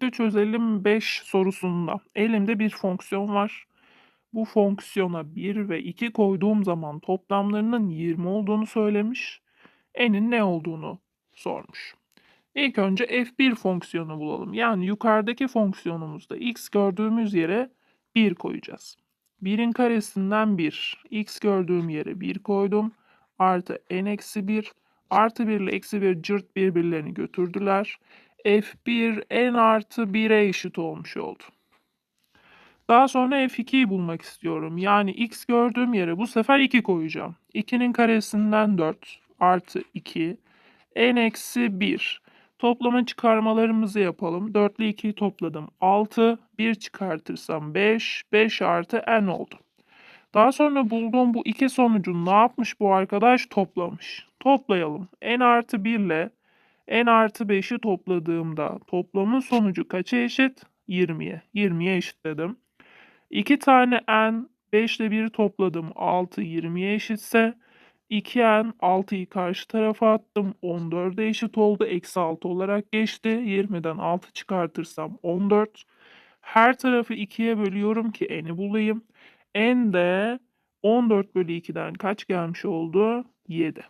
birlikte çözelim 5 sorusunda. Elimde bir fonksiyon var. Bu fonksiyona 1 ve 2 koyduğum zaman toplamlarının 20 olduğunu söylemiş. N'in ne olduğunu sormuş. İlk önce f1 fonksiyonu bulalım. Yani yukarıdaki fonksiyonumuzda x gördüğümüz yere 1 koyacağız. 1'in karesinden 1. x gördüğüm yere 1 koydum. Artı n eksi 1. Artı 1 ile eksi 1 cırt birbirlerini götürdüler. F1 n artı 1'e eşit olmuş oldu. Daha sonra f2'yi bulmak istiyorum. Yani x gördüğüm yere bu sefer 2 koyacağım. 2'nin karesinden 4 artı 2 n eksi 1. Toplama çıkarmalarımızı yapalım. 4 ile 2'yi topladım. 6. 1 çıkartırsam 5. 5 artı n oldu. Daha sonra bulduğum bu iki sonucu ne yapmış bu arkadaş? Toplamış. Toplayalım. n artı 1 ile n artı 5'i topladığımda toplamın sonucu kaça eşit? 20'ye. 20'ye eşitledim. 2 tane n 5 ile 1'i topladım. 6 20'ye eşitse 2n 6'yı karşı tarafa attım. 14'e eşit oldu. Eksi 6 olarak geçti. 20'den 6 çıkartırsam 14. Her tarafı 2'ye bölüyorum ki n'i bulayım. n de 14 bölü 2'den kaç gelmiş oldu? 7.